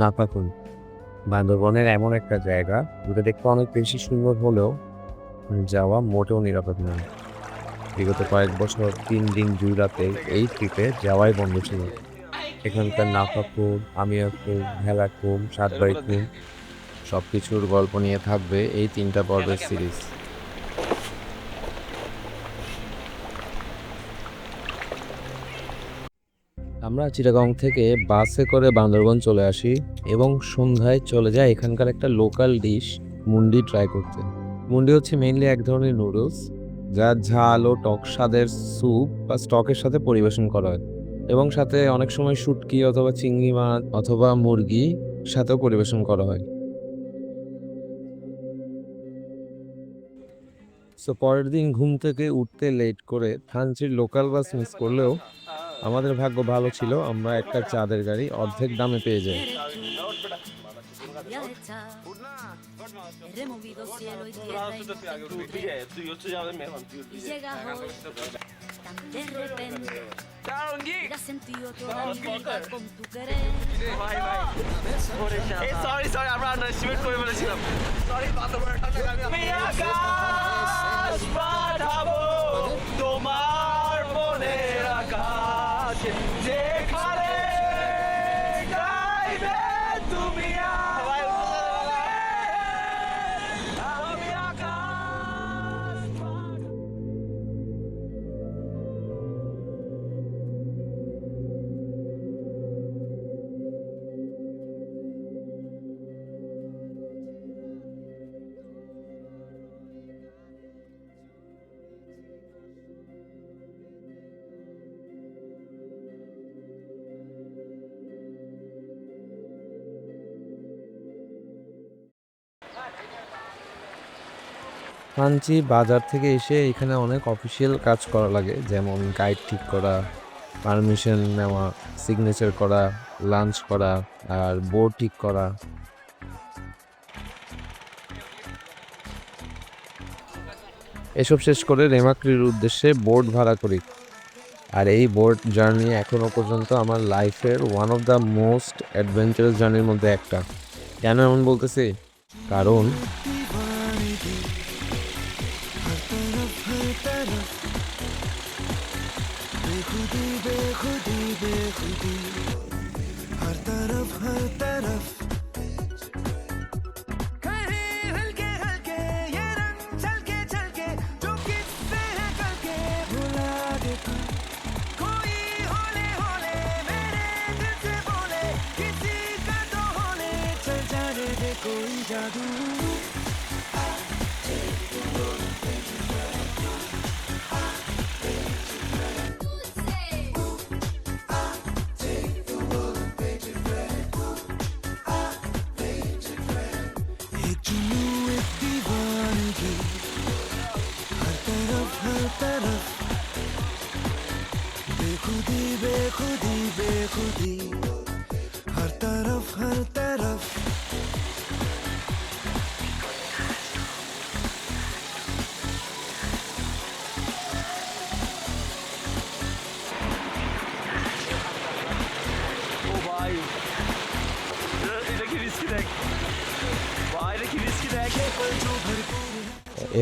নাপাকুন বান্দরবনের এমন একটা জায়গা, যেটা দেখতে অনেক বেশি সুন্দর হলেও যাওয়া মোটেও নিরাপদ নয় বিগত কয়েক বছর তিন দিন দুই রাতে এই ট্রিপে যাওয়াই বন্ধ ছিল। এখানকার নাফাকুম, আমিয়াকুম, ভেলাকুম সাতবাইকুম সব কিছুর গল্প নিয়ে থাকবে এই তিনটা পর্বের সিরিজ। আমরা চিটাগং থেকে বাসে করে বান্দরবন চলে আসি এবং সন্ধ্যায় চলে যাই এখানকার একটা লোকাল ডিশ মুন্ডি ট্রাই করতে। মুন্ডি হচ্ছে মেইনলি এক ধরনের নুডলস যা ঝাল ও টক স্বাদের স্যুপ বা স্টকের সাথে পরিবেশন করা হয় এবং সাথে অনেক সময় শুটকি অথবা চিংড়ি মাছ অথবা মুরগি সাথেও পরিবেশন করা হয়। সো পরের দিন ঘুম থেকে উঠতে লেট করে থানচির লোকাল বাস মিস করলেও আমাদের ভাগ্য ভালো ছিল আমরা একটা চাঁদের গাড়ি অর্ধেক দামে পেয়ে যাই Ya কাঞ্চি বাজার থেকে এসে এখানে অনেক অফিসিয়াল কাজ করা লাগে। যেমন গাইড ঠিক করা পারমিশন নেওয়া সিগনেচার করা লাঞ্চ করা, আর বোর্ড ঠিক করা। এসব শেষ করে রেমাক্রির উদ্দেশ্যে বোর্ড ভাড়া করি। আর এই বোর্ড জার্নি এখনও পর্যন্ত আমার লাইফের one of the most adventurous জার্নির মধ্যে একটা। কেন এমন বলতেছি? কারণ do.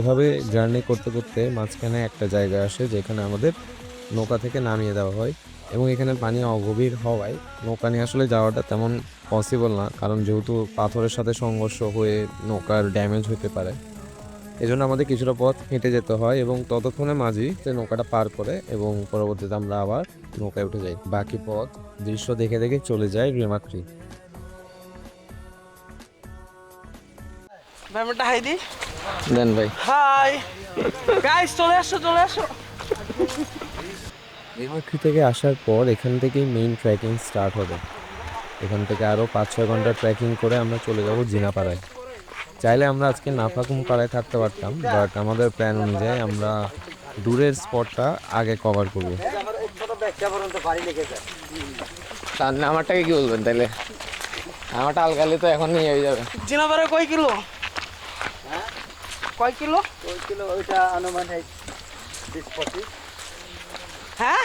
এভাবে জার্নি করতে করতে মাঝখানে একটা জায়গা আসে যেখানে আমাদের নৌকা থেকে নামিয়ে দেওয়া হয় এবং এখানে পানি অগভীর হওয়ায় নৌকা নিয়ে আসলে যাওয়াটা তেমন পসিবল না, কারণ যেহেতু পাথরের সাথে সংঘর্ষ হয়ে নৌকার ড্যামেজ হতে পারে। এজন্য আমাদের কিছুটা পথ হেঁটে যেতে হয় এবং ততক্ষণে মাঝি সে নৌকাটা পার করে এবং পরবর্তীতে আমরা আবার নৌকায় উঠে যাই। বাকি পথ দৃশ্য দেখে দেখে চলে যায় রেমাক্রি ব্যাপারটা হাই দি। দেন ভাই। হাই। গাইস চলে আসো চলে আসো। রেমাক্রি থেকে আসার পর এখান থেকেই মেইন ট্রেকিং স্টার্ট হবে। এখান থেকে আরও পাঁচ ছয় ঘণ্টা ট্রেকিং করে আমরা চলে যাব জিনাপাড়ায়। চাইলে আমরা আজকে নাফাকুম পাড়ায় থাকতে পারতাম বাট আমাদের প্ল্যান অনুযায়ী আমরা দূরের স্পটটা আগে কভার করব। তাহলে আমারটাকে কি বলবেন তাহলে আমারটা আলগালি তো এখন নিয়ে হয়ে যাবে। জিনাবারে কয় কিলো? কয় কিলো? কিলো? ওইটা আনুমানিক বিশ পঁচিশ। হ্যাঁ?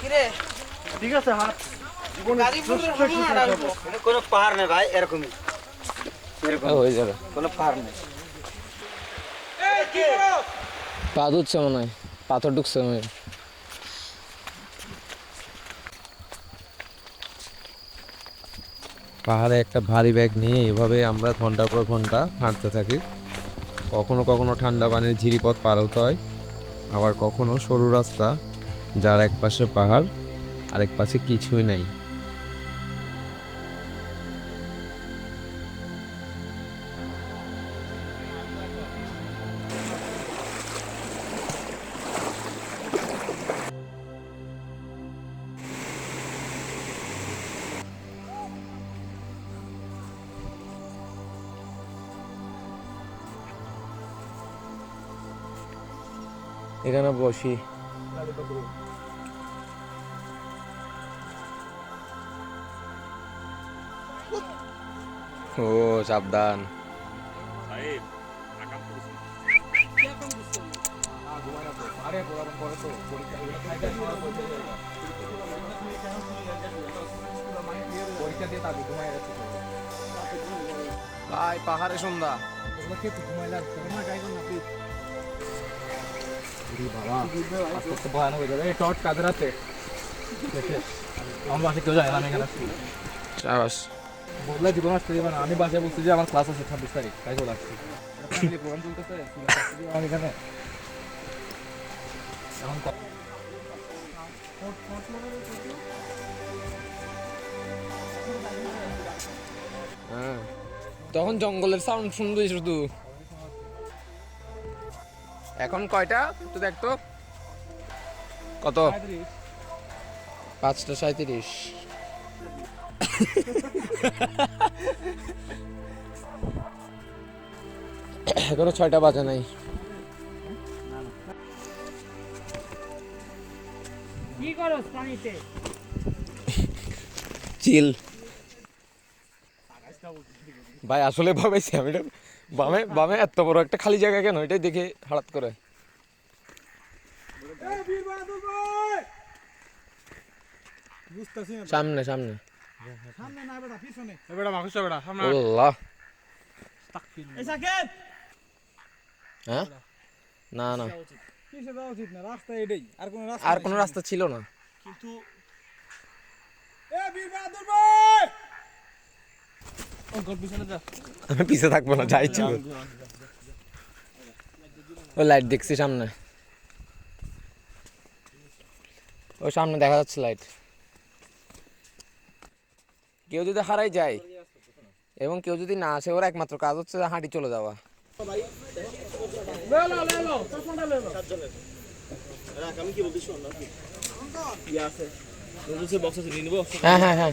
কিরে? ঠিক আছে হাত কোনো পাহাড় নেই ভাই এরকমই। এরকম হয়ে যাবে। কোনো পাহাড় নেই। পা ধুচ্ছে মনে হয়। পাথর ঢুকছে মনে হয়। পাহাড়ে একটা ভারী ব্যাগ নিয়ে এভাবে আমরা ঘণ্টার পর ঘণ্টা হাঁটতে থাকি। কখনো কখনো ঠান্ডা পানির ঝিরিপথ পার হতে হয়, আবার কখনো সরু রাস্তা যার এক পাশে পাহাড়, আরেক পাশে কিছুই নাই। এখানে বসি। ও সাবধান। ভাই পাহাড়ে সন্ধ্যা। না? আমি বাসায় বলছি যে আমার ক্লাস আছে ছাব্বিশ তারিখ তাই চলে আসছি। এখানে। এখন হ্যাঁ। তখন জঙ্গলের সাউন্ড শুনবি শুধু। এখন কয়টা? তো। দেখতো কত? পাঁচটা সাঁত্রিশ এখনও ছয়টা বাজে নাই। চিল। ভাই আসলে ভাবাইছি আমি বামে বামে এত বড় একটা খালি জায়গা কেন? এটাই দেখে হঠাৎ করে। সামনে সামনে। বেটা মাংস বেটা? সামনে আল্লাহ। হ্যাঁ? না না। কিসে যাওয়া উচিত না? রাস্তা এটাই। আর কোনো রাস্তা আর কোনো রাস্তা ছিল না। এ বীর বাহাদুর ভাই! আমি পিছে থাকব না যাই ছিল ওই লাইট দেখছি সামনে। ওই সামনে দেখা যাচ্ছে লাইট কেউ যদি হারাই যায় এবং কেউ যদি না আসে ওর একমাত্র কাজ হচ্ছে হাঁটি চলে যাওয়া। হ্যাঁ। হ্যাঁ হ্যাঁ।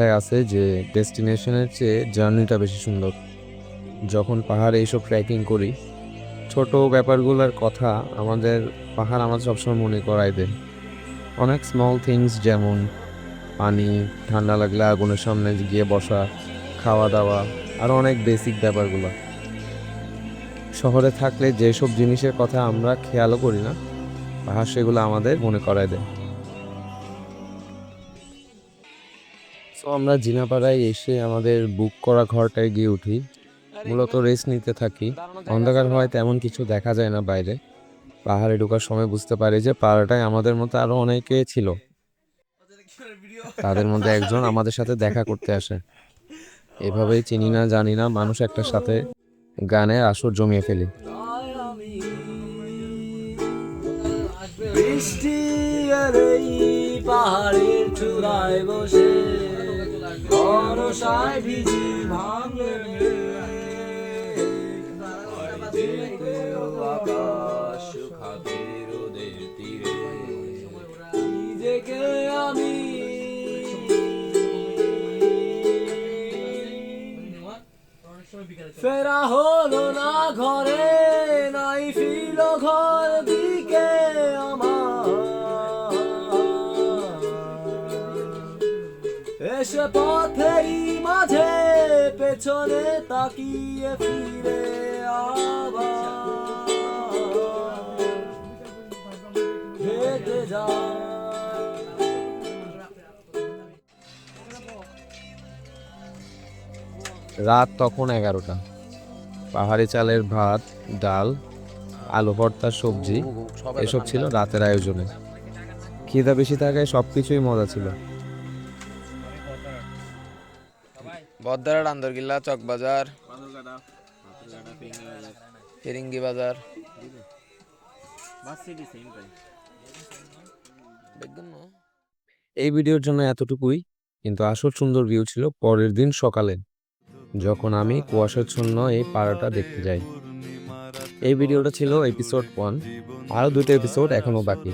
কথায় আছে যে ডেস্টিনেশনের চেয়ে জার্নিটা বেশি সুন্দর। যখন পাহাড়ে এইসব ট্রেকিং করি, ছোট ব্যাপারগুলোর কথা আমাদের পাহাড় আমার সবসময় মনে করায় দেয়। অনেক স্মল থিংস যেমন পানি, ঠান্ডা লাগলে আগুনের সামনে গিয়ে বসা খাওয়া দাওয়া আর অনেক বেসিক ব্যাপারগুলো। শহরে থাকলে যেসব জিনিসের কথা আমরা খেয়ালও করি না, পাহাড় সেগুলো আমাদের মনে করায় দেয়। আমরা জিনাপাড়ায় এসে আমাদের বুক করা ঘরটায় গিয়ে উঠি। মূলত রেস্ট নিতে থাকি। অন্ধকার হওয়ায় তেমন কিছু দেখা যায় না বাইরে। পাহাড়ে ঢোকার সময় বুঝতে পারি যে পাড়াটায় আমাদের মতো আরও অনেকে ছিল। তাদের মধ্যে একজন আমাদের সাথে দেখা করতে আসে। এভাবেই চিনি না, জানি না, মানুষ একটার সাথে গানের আসর জমিয়ে ফেলি। পাহাড়ের চূড়ায় বসে বরসায় ভিজি ভাঙলে। আকাশ খাবে রোদের তীরে। আমি ফেরা হলো না ঘরে নাই ঘর পথেরই মাঝে পেছনে তাকিয়ে ফিরে আবার হেঁটে যা রাত তখন এগারোটা। পাহাড়ি চালের ভাত ডাল আলু ভর্তার সবজি এসব ছিল রাতের আয়োজনে। খিদা বেশি থাকায় সব কিছুই মজা ছিল। বদ্দারা ডান্দরকিল্লা চকবাজার ফিরিঙ্গি বাজার এই ভিডিওর জন্য এতটুকুই কিন্তু আসল সুন্দর ভিউ ছিল পরের দিন সকালে যখন আমি কুয়াশাচ্ছন্ন এই পাড়াটা দেখতে যাই। এই ভিডিওটা ছিল এপিসোড ওয়ান আরও দুটো এপিসোড এখনও বাকি।